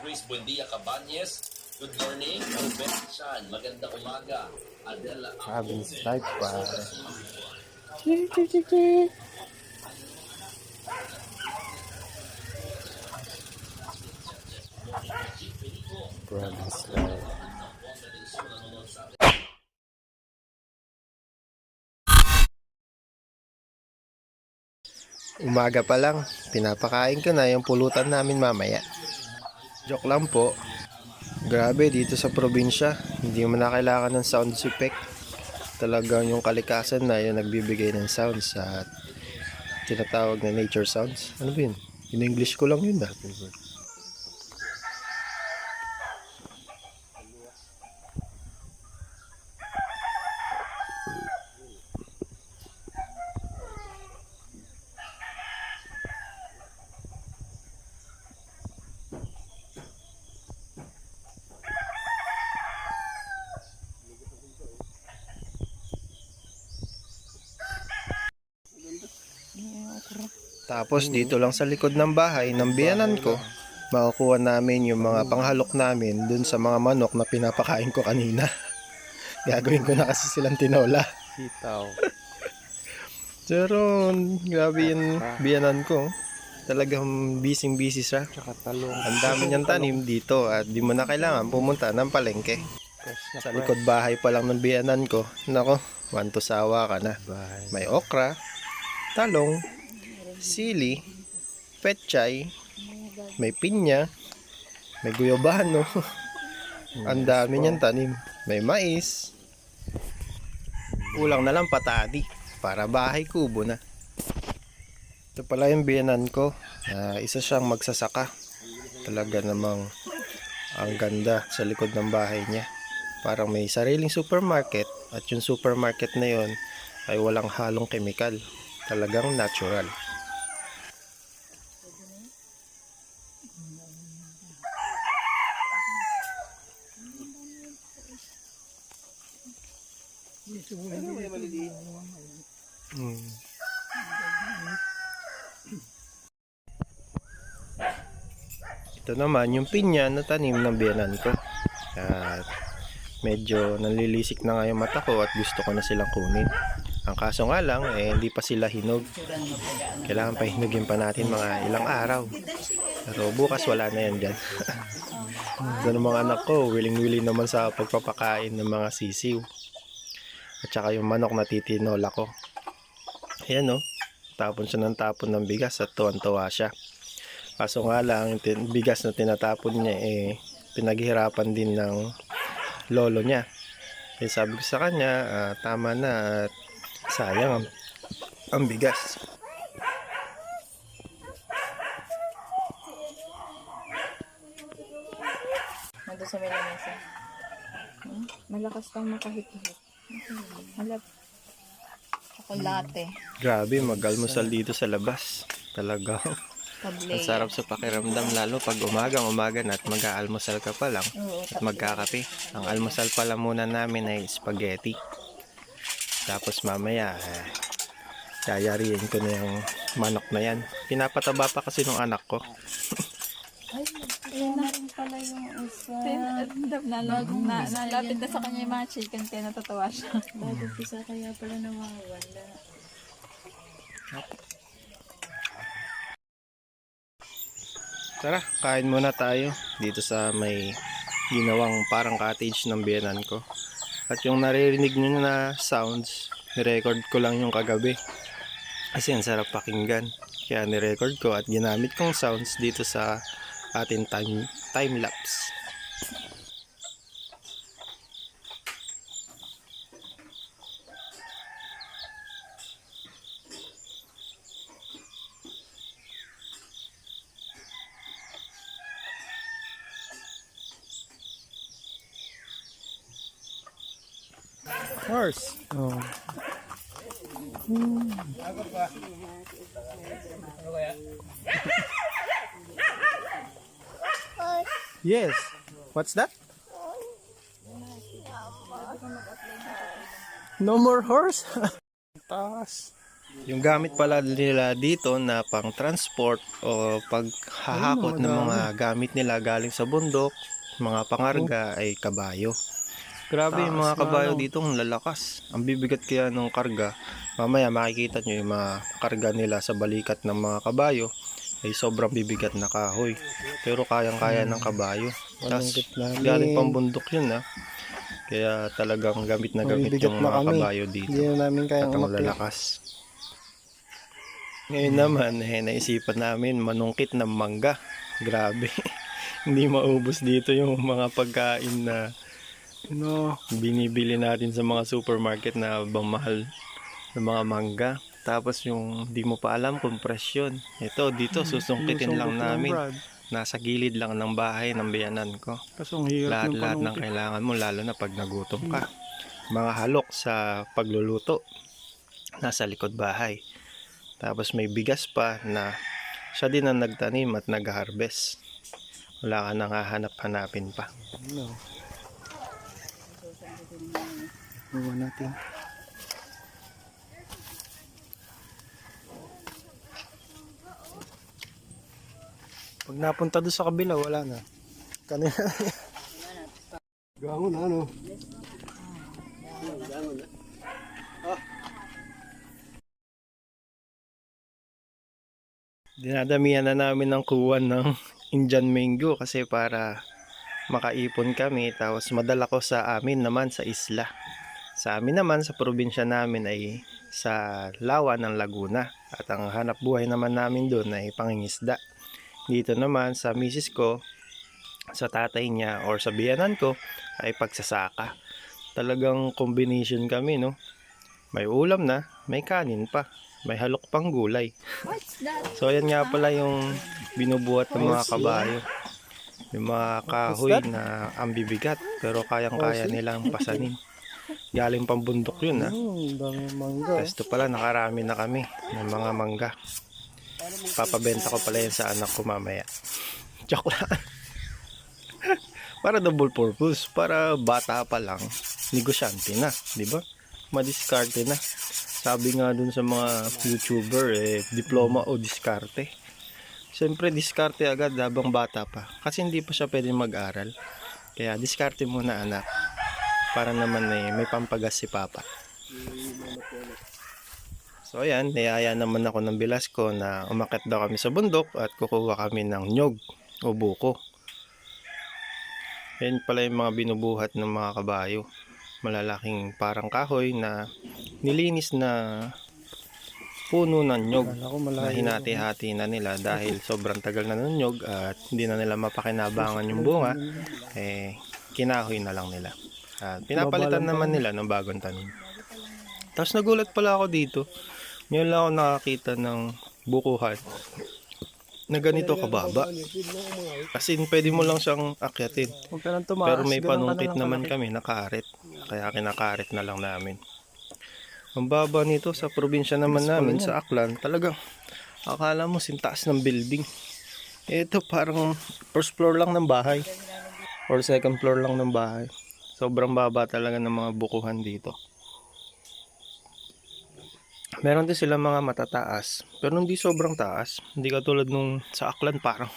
Grace Buendia Cabañez. Good morning. Ruben Chan. Magandang umaga. Adela Province life pare. Province life. Umaga pa lang, pinapakain ko na yung pulutan namin mamaya. Joke lang po. Grabe dito sa probinsya, hindi mo na kailangan ng sound effect. Talagang yung kalikasan na yung nagbibigay ng sounds at tinatawag na nature sounds. Ano ba yun? In English ko lang yun dati. Tapos dito lang sa likod ng bahay ng biyanan ko, makukuha namin yung mga panghalok namin dun sa mga manok na pinapakain ko kanina. Gagawin ko na kasi silang tinola. Sitaw. Pero grabe yung biyanan ko. Talagang busy busy siya. Tsaka talong. Ang dami niyang tanim dito at di mo na kailangan pumunta ng palengke. Sa likod bahay pa lang ng biyanan ko. Nako, wanto sawa ka na. May okra, talong, sili, petchay, may pinya, may guyabano. Ang dami niyan tanim. May mais. Kulang na lang patadi para bahay kubo na. Ito pala yung biyanan ko. Ah, isa siyang magsasaka. Talaga namang ang ganda sa likod ng bahay niya. Parang may sariling supermarket at yung supermarket na yon ay walang halong kemikal. Talagang natural. Ito naman yung pinya na tanim ng biyanan ko. At medyo nanlilisik na nga yung mata ko at gusto ko na silang kunin. Ang kaso nga lang, eh, hindi pa sila hinog. Kailangan pa hinugin pa natin mga ilang araw. Pero bukas wala na yan dyan. Doon ang mga anak ko, willing-willing naman sa pagpapakain ng mga sisiw. At saka yung manok na titinola ko. Ayan o. Tapon siya ng tapon ng bigas at tuwan-tuwa siya. Kaso nga lang, bigas na tinatapon niya eh, pinaghihirapan din ng lolo niya. Kaya sabi ko sa kanya, ah, tama na at sayang ang, ang bigas. Nandun sa may lamesa. Hmm? Malakas pang makahit-hit. Halap. Chocolate. Grabe, mag-almusal dito sa labas. Talaga. Ang sarap sa pakiramdam lalo pag umagang umaga na at mag-aalmusal ka pa lang Oo, at magkakape. Ang almusal pala muna namin ay spaghetti. Tapos mamaya, eh, yayariin ko na yung manok na yan. Pinapataba pa kasi nung anak ko. Ay, ayun na rin pala yung isa. Nalapit na, nalapit na sa kanya yung mga chicken kaya natatawa siya. Bago pisa kaya pala nawawala. Tara, kain muna tayo dito sa may ginawang parang cottage ng biyanan ko. At yung naririnig nyo na sounds, nirecord ko lang yung kagabi. Kasi ang sarap pakinggan. Kaya nirecord ko at ginamit kong sounds dito sa ating time, time lapse. Horse. Oh. Yes. What's that? No more horse? Taas. Yung gamit pala nila dito na pang transport o paghahakot ng mga gamit nila galing sa bundok, mga pangarga ay kabayo. Grabe yung mga kabayo dito, ang lalakas. Ang bibigat kaya ng karga. Mamaya makikita nyo yung mga karga nila sa balikat ng mga kabayo ay sobrang bibigat na kahoy. Pero kayang-kaya ng kabayo. Tapos galing pang bundok yun ha. Kaya talagang gamit na gamit yung na mga kami. kabayo dito Hindi na namin kayang at ang lalakas. Ngayon naman, eh, naisipan namin manungkit ng mangga. Grabe. Hindi maubos dito yung mga pagkain na no, binibili natin sa mga supermarket na bang mahal ng mga mangga. Tapos yung di mo pa alam kung presyon. Ito, dito susungkitin lang namin. Nasa gilid lang ng bahay ng biyanan ko Kaso ang hirap lahat-lahat ng kailangan mo lalo na pag nagutom ka. Mga halok sa pagluluto nasa likod bahay. Tapos may bigas pa na siya din ang nagtanim at nag-harvest. Wala ka nang hahanap-hanapin pa. No. Iwan natin. Pag napunta doon sa kabila, wala na. Kanina. Gango na, ano? Dinadamihan na namin ng kuwan ng Indian mango kasi para makaipon kami tapos madala ko sa amin naman sa isla. Sa amin naman sa probinsya namin ay sa lawa ng Laguna at ang hanap buhay naman namin doon ay pangingisda. Dito naman sa misis ko, sa tatay niya or sa biyanan ko ay pagsasaka. Talagang combination kami no. May ulam na, may kanin pa, may halok pang gulay. So ayan nga pala yung binubuhat ng mga kabayo. Yung mga kahoy na ang bibigat pero kayang-kaya nilang pasanin. Galing pang bundok yun ha. Hmm, dami mangga. Testo pala nakarami na kami ng mga mangga. Papabenta ko pala yan sa anak ko mamaya. Joke lang. para double purpose. Para bata pa lang. Negosyante na. di ba? Madiskarte na. Sabi nga dun sa mga YouTuber, eh, diploma o diskarte. Siyempre, diskarte agad habang bata pa. Kasi hindi pa siya pwede mag-aral. Kaya, diskarte muna anak. Para naman eh, may pampagas si papa. So ayan, niyaya naman ako ng Velasco na umakyat daw kami sa bundok at kukuha kami ng nyog o buko. Yan pala yung mga binubuhat ng mga kabayo. Malalaking parang kahoy na nilinis na puno ng nyog na hinati-hati na nila dahil sobrang tagal na ng nyog at hindi na nila mapakinabangan yung bunga eh kinahoy na lang nila. At pinapalitan naman nila ng bagong tanim. Tapos nagulat pala ako dito. Ngayon lang ako nakakita ng bukuhan na ganito kababa. Kasi pwede mo lang siyang akyatin. Pero may panungkit naman kami, nakaarit. Kaya kinakarit na lang namin. Ang baba nito sa probinsya naman namin, sa Aklan, talagang akala mo sintaas ng building. Ito parang first floor lang ng bahay. Or second floor lang ng bahay. Sobrang baba talaga ng mga bukuhan dito. Meron din sila mga matataas, pero hindi sobrang taas. Hindi katulad nung sa Aklan parang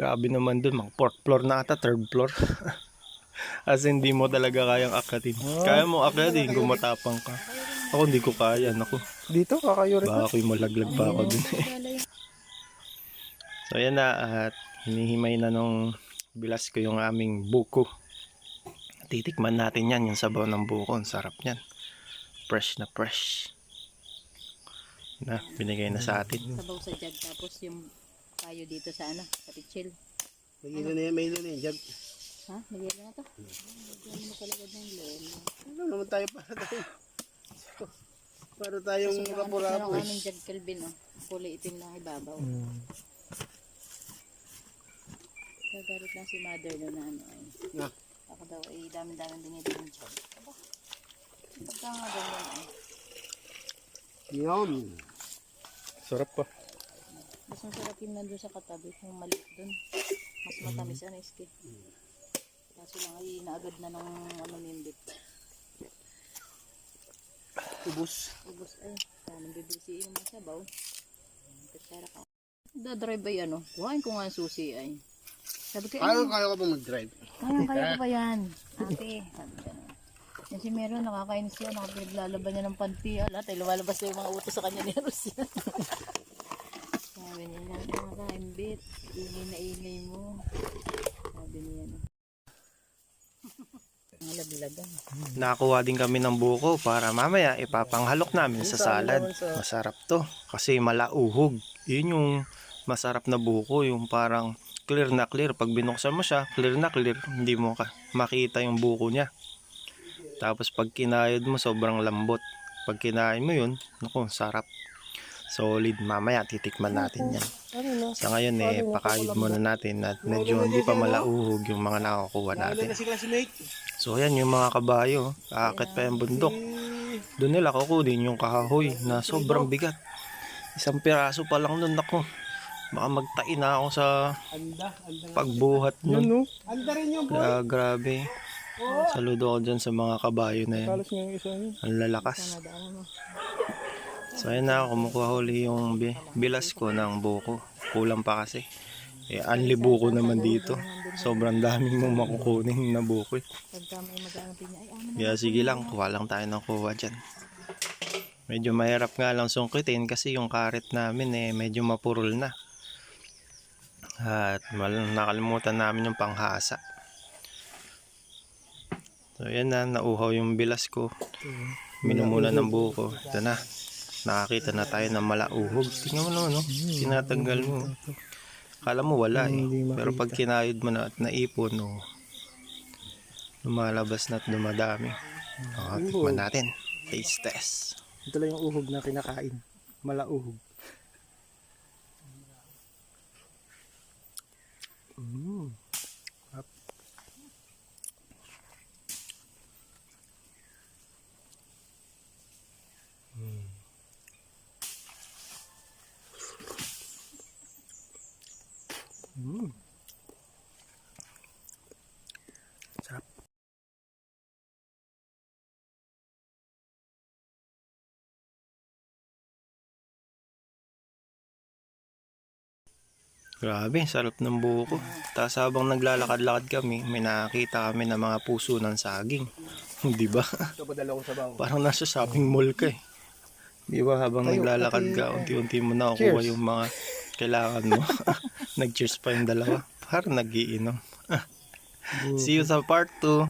grabe naman dun, mga fourth floor na ata, third floor. As in, hindi mo talaga kayang akatin. Kaya mo akatin kung matapang ka. Ako hindi ko kaya, naku. Dito, kakayurit Baka ako'y malaglag pa ako dun eh. So yan na at hinihimay na nung bilas ko yung aming buko. Titikman natin yan, yung sabaw ng buko. Ang sarap niyan. Fresh na fresh. Na, binigay na sa atin. sabaw sa jug tapos yung tayo dito sa ano, sa pichil. May ilo na yan, may ilo na yan. Jag. Ha? Nagyelo na to? Nagyelo mo kalagad ng lolo. Ano naman tayo para tayo. Para tayong Kasi yung kapurapo. antik na ng jug Kelvin oh. Kulay itim lang ibabaw. Hmm. Gagalit lang si mother no na ano ay. Na. Ako daw ay dami-dami din ito yung. Aba. Pagka nga ganyan ay. Yun. Sarap pa. Mas masarap yung nandun sa katabi. Yung maliit dun. Mas matamis ano iski. Kaso lang ay naagad na ng ano nimbit. Ubus. Ubus ay. Sana bibisi yung mga sabaw. Pera ka. Dadrive ay ano, kuhain ko nga ang susi ay. Sabi ko, Kaya eh, kaya ko ba mag-drive? kaya kaya ko ba yan? Ate, sabi ko. Yan si Meron, nakakainis yan. Nakapinaglalaban niya ng panty. ah. Lahat ay lumalabas na yung mga utos sa kanya ni Rosia. Sabi niya, nakakaimbit. Ingay na ingay mo. Sabi niya, no. Ang laglagan. Nakakuha din kami ng buko para mamaya ipapanghalok namin sa salad. Masarap to kasi malauhog. Yun yung masarap na buko, yung parang clear na clear. Pag binuksan mo siya, clear na clear. Hindi mo ka makita yung buko niya. Tapos pag kinayod mo, sobrang lambot. Pag kinain mo yun, naku, sarap. Solid. Mamaya titikman natin yan. Sa ngayon eh, pakayod muna natin at medyo hindi pa malauhog yung mga nakakuha natin. So ayan yung mga kabayo, aakit pa yung bundok. Doon nila kukunin yung kahoy na sobrang bigat. Isang piraso pa lang nun ako. Baka magtain na ako sa Anda, anda. pagbuhat nun. no? Anda rin yung Kaya grabe. Saludo ako dyan sa mga kabayo na yan. Ang lalakas. So ayan na, kumukuha huli yung bi- bilas ko ng buko. Kulang pa kasi. Eh, anli buko naman dito. Sobrang daming mong makukunin na buko eh. Amin Kaya sige lang, kuha lang tayo ng kuha dyan. Medyo mahirap nga lang sungkitin kasi yung karet namin eh medyo mapurol na. At nakalimutan namin yung panghasa. So yan na, nauhaw yung bilas ko. Minumuna ng buko. Ito na. Nakakita na tayo ng malauhog. Tingnan mo naman, no? Tinatanggal mo. Akala mo wala eh. Pero pag kinayod mo na at naipon, no, lumalabas na at dumadami. O, tikman natin. Taste test. Ito lang yung uhog na kinakain. Malauhog. Mm. Sarap. Mm. Mm. Sarap. Grabe, sarap ng buko. Tapos habang naglalakad-lakad kami, may nakakita kami ng mga puso ng saging. Di ba? Parang nasa shopping mall ka eh. Di ba habang Tayo, naglalakad ka, unti-unti mo nakukuha Cheers. yung mga kailangan mo. Nag-cheers pa yung dalawa. Parang nagiinom. See you sa part 2.